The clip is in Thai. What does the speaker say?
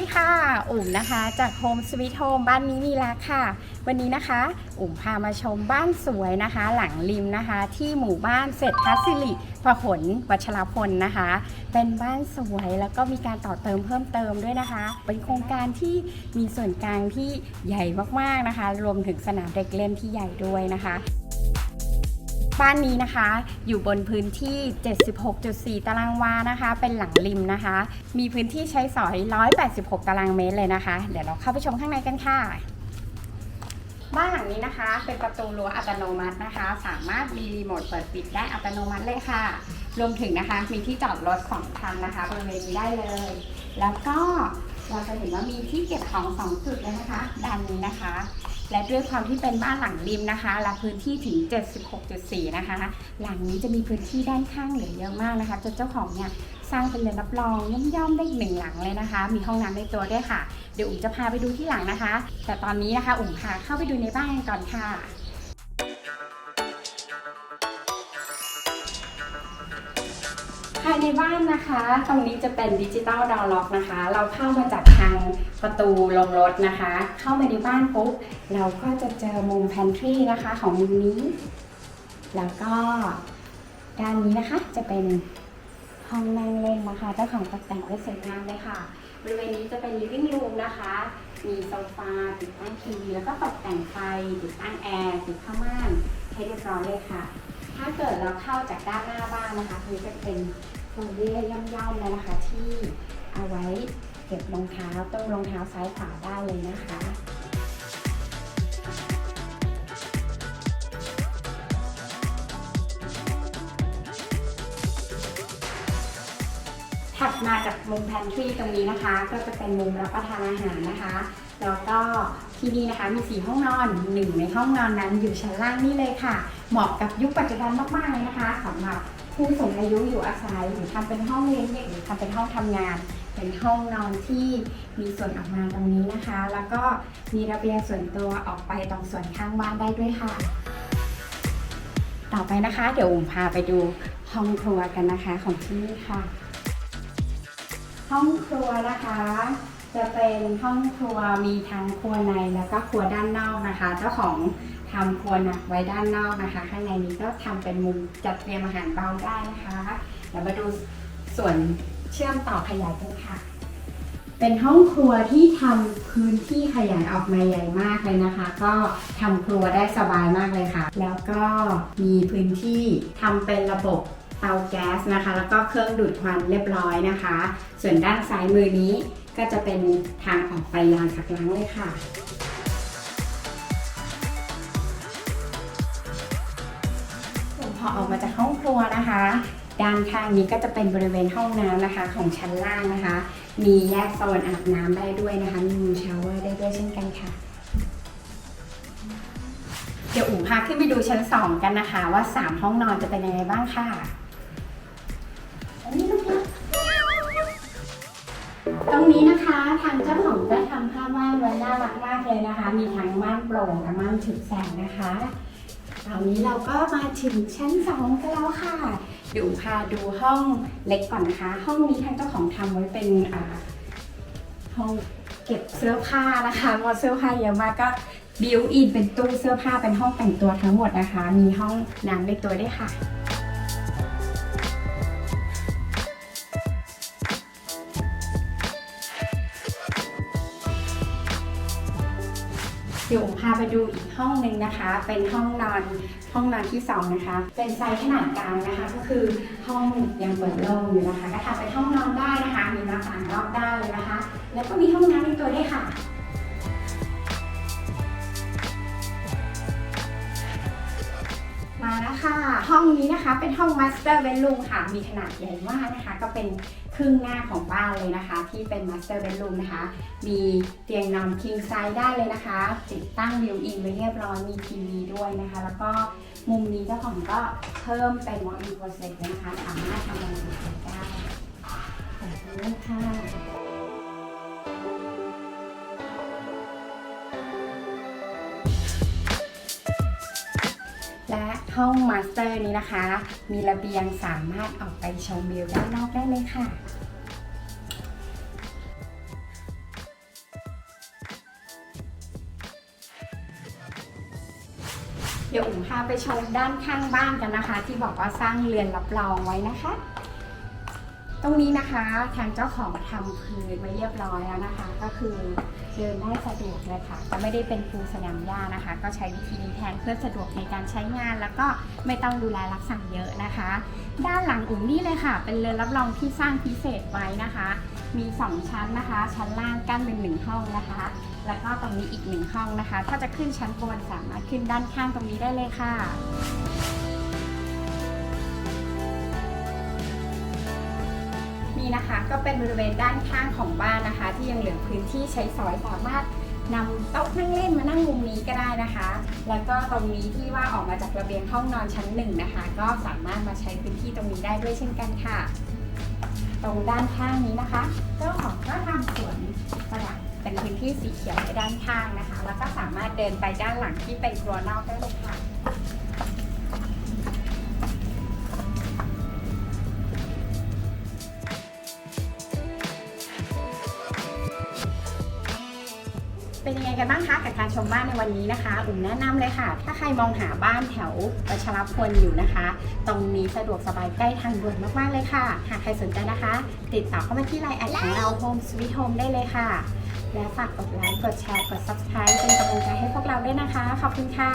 ดีค่ะ อุ๋มนะคะจากโฮมสวีทโฮมบ้านนี้มีรักค่ะ วันนี้นะคะ อุ๋มพามาชมบ้านสวยนะคะ หลังริมนะคะ ที่หมู่บ้านเศรษฐศิริพหลวัชรพลนะคะ เป็นบ้านสวยแล้วก็มีการต่อเติมเพิ่มเติมด้วยนะคะ เป็นโครงการที่มีส่วนกลางที่ใหญ่มากๆนะคะ รวมถึงสนามเด็กเล่นที่ใหญ่ด้วยนะคะ บ้านนี้นะคะ อยู่บนพื้นที่ 76.4 ตารางวานะคะ เป็นหลังริมนะคะ มีพื้นที่ใช้สอย 186 ตารางเมตรเลยนะคะ เดี๋ยวเราเข้าไปชมข้างในกันค่ะ บ้านหลังนี้นะคะ เป็นประตูรั้วอัตโนมัตินะคะ สามารถมีรีโมทเปิดปิดได้อัตโนมัติเลยค่ะ รวมถึงนะคะ มีที่จอดรถสองคันนะคะบริเวณนี้ได้เลย แล้วก็เราจะเห็นว่ามีที่เก็บของสองจุดเลยนะคะด้านนี้นะคะ และด้วยความที่เป็นบ้านหลังริมนะคะและพื้นที่ถึง 76.4 นะคะ หลังนี้จะมีพื้นที่ด้านข้างเหลือเยอะมากนะคะจนเจ้าของเนี่ยสร้างเป็นเรือนรับรองย่อมๆได้อีกหนึ่งหลังเลยนะคะ มีห้องน้ำในตัวด้วยค่ะ เดี๋ยวอุ๋มจะพาไปดูที่หลังนะคะ แต่ตอนนี้นะคะอุ๋มพาเข้าไปดูในบ้านกันก่อนค่ะ ในบ้านนะคะ ตรงนี้จะเป็นดิจิตอลดาวล็อกนะคะ เราเข้ามาจากทางประตูลงรถนะคะ เข้ามาในบ้านปุ๊บเราก็จะเจอมุมแพนทรีนะคะของมุมนี้ แล้วก็ด้านนี้นะคะจะเป็นห้องนั่งเล่นนะคะเจ้าของตกแต่งไว้สวยงามเลยค่ะ บริเวณนี้จะเป็น living room นะคะ มีโซฟาติดตั้งทีวีแล้วก็ตกแต่งไฟติดตั้งแอร์ติดผ้าม่านให้เรียบร้อยเลยค่ะ ถ้าเกิดเราเข้าจากด้านหน้าบ้านนะคะคือจะเป็น โซเรียย่อมๆเลยนะคะ ที่เอาไว้เก็บรองเท้าตู้รองเท้าซ้ายขวาได้เลยนะคะถัดมาจากมุมแพนทรีตรงนี้นะคะ ก็จะเป็นมุมรับประทานอาหารนะคะแล้วก็ที่นี่นะคะมี4ห้องนอนหนึ่งในห้องนอนนั้นอยู่ชั้นล่างนี่เลยค่ะ เหมาะกับยุคปัจจุบันมากๆเลยนะคะสำหรับ ผู้สูงอายุอยู่อาศัยหรือทำเป็นห้องเลี้ยงเด็กหรือทำเป็นห้องทำงาน เป็นห้องนอนที่มีส่วนออกมาตรงนี้นะคะ แล้วก็มีระเบียงส่วนตัวออกไปตรงส่วนข้างบ้านได้ด้วยค่ะ ต่อไปนะคะ เดี๋ยวอุ๋มพาไปดูห้องครัวกันนะคะของที่นี่ค่ะ ห้องครัวนะคะ จะเป็นห้องครัวมีทั้งครัวในแล้วก็ครัวด้านนอกนะคะ เจ้าของทำครัวนักไว้ด้านนอกนะคะ ข้างในนี้ก็ทำเป็นมุมจัดเตรียมอาหารเบาได้นะคะเดี๋ยวมาดูส่วนเชื่อมต่อขยายกันค่ะ เป็นห้องครัวที่ทำพื้นที่ขยายออกมาใหญ่มากเลยนะคะ ก็ทำครัวได้สบายมากเลยค่ะ แล้วก็มีพื้นที่ทำเป็นระบบเตาแก๊สนะคะ แล้วก็เครื่องดูดควันเรียบร้อยนะคะ ส่วนด้านซ้ายมือนี้ ก็จะเป็นทางออกไปลานสักล้างเลยค่ะ พอออกมาจากห้องครัวนะคะ ด้านข้างนี้ก็จะเป็นบริเวณห้องน้ำนะคะ ของชั้นล่างนะคะ มีแยกโซนอาบน้ำได้ด้วยนะคะ มีมุมชาวเวอร์ได้ด้วยเช่นกันค่ะเดี๋ยวอุ๋มพาขึ้นไปดูชั้น 2 กันนะคะ ว่า 3 ห้องนอนจะเป็นยังไงบ้างค่ะ ตรงนี้นะคะทางเจ้าของก็ทำผ้าม่านไว้น่ารักมากเลยนะคะ มีทั้งม่านโปร่งและม่านฉึกแสงนะคะตอนนี้เราก็มาถึงชั้น2กันแล้วค่ะเดี๋ยวพาดูห้องเล็กก่อนนะคะ ห้องนี้ทางเจ้าของทำไว้เป็นห้องเก็บเสื้อผ้านะคะเพราเสื้อผ้าเยอะมากก็บิวอินเป็นตู้เสื้อผ้าเป็นห้องแต่งตัวทั้งหมดนะคะ มีห้องน้ำในตัวด้วยค่ะ เดี๋ยวผมพาไปดูอีกห้องหนึ่งนะคะ เป็นห้องนอนห้องนอนที่สองนะคะ เป็นไซส์ขนาดกลางนะคะ ก็คือห้องยังเปิดโล่งอยู่นะคะ ก็ทำเป็นห้องนอนได้นะคะ มีหน้าต่างรอบด้านเลยนะคะ แล้วก็มีห้องน้ำในตัวด้วยค่ะ แล้วค่ะ ห้องนี้นะคะเป็นห้อง Master Bedroom ค่ะ มีขนาดใหญ่มากนะคะ ก็เป็นครึ่งหน้าของบ้านเลยนะคะ ที่เป็น Master Bedroom นะคะ มีเตียงนอน king size ได้เลยนะคะ ติดตั้งวิวอินไว้เรียบร้อยมีทีวีด้วยนะคะ แล้วก็มุมนี้เจ้าของก็เพิ่มเป็น walk in closet นะคะ สามารถทำอะไรได้แบบนี้ค่ะ และห้องมาสเตอร์นี้นะคะ มีระเบียงสามารถออกไปชมวิวด้านนอกได้เลยค่ะเดี๋ยวอุ๋มพาไปชมด้านข้างบ้านกันนะคะ ที่บอกว่าสร้างเรือนรับรองไว้นะคะ ตรงนี้นะคะทางเจ้าของทำพื้นไว้เรียบร้อยแล้วนะคะ ก็คือเดินได้สะดวกเลยค่ะจะไม่ได้เป็นปูสนามหญ้านะคะ ก็ใช้วิธีนี้แทนเพื่อสะดวกในการใช้งาน แล้วก็ไม่ต้องดูแลรักษาเยอะนะคะ ด้านหลังอุ่มนี่เลยค่ะ เป็นเรือนรับรองที่สร้างพิเศษไว้นะคะ มี 2 ชั้นนะคะ ชั้นล่างกั้นเป็นหนึ่งห้องนะคะ แล้วก็ตรงนี้อีกหนึ่งห้องนะคะ ถ้าจะขึ้นชั้นบนสามารถขึ้นด้านข้างตรงนี้ได้เลยค่ะ นี่นะคะ ก็เป็นบริเวณด้านข้างของบ้านนะคะ ที่ยังเหลือพื้นที่ใช้สอยสามารถนำโต๊ะนั่งเล่นมานั่งมุมนี้ก็ได้นะคะ แล้วก็ตรงนี้ที่ว่าออกมาจากระเบียงห้องนอนชั้นหนึ่งนะคะ ก็สามารถมาใช้พื้นที่ตรงนี้ได้ด้วยเช่นกันค่ะ ตรงด้านข้างนี้นะคะเจ้าของก็ทำสวนประดับเป็นพื้นที่สีเขียวในด้านข้างนะคะ แล้วก็สามารถเดินไปด้านหลังที่เป็นครัวนอกได้เลยค่ะ กันบ้างคะกับการชมบ้านในวันนี้นะคะ อุ่มแนะนำเลยค่ะ ถ้าใครมองหาบ้านแถวประชรพลอยู่นะคะ ตรงนี้สะดวกสบายใกล้ทางด่วนมากๆเลยค่ะ หากใครสนใจนะคะ ติดต่อเข้ามาที่ไลน์แอดของเรา Home Sweet Home ได้เลยค่ะ และฝากกดไลค์กดแชร์กด Subscribe เป็นกำลังใจให้พวกเราด้วยนะคะ ขอบคุณค่ะ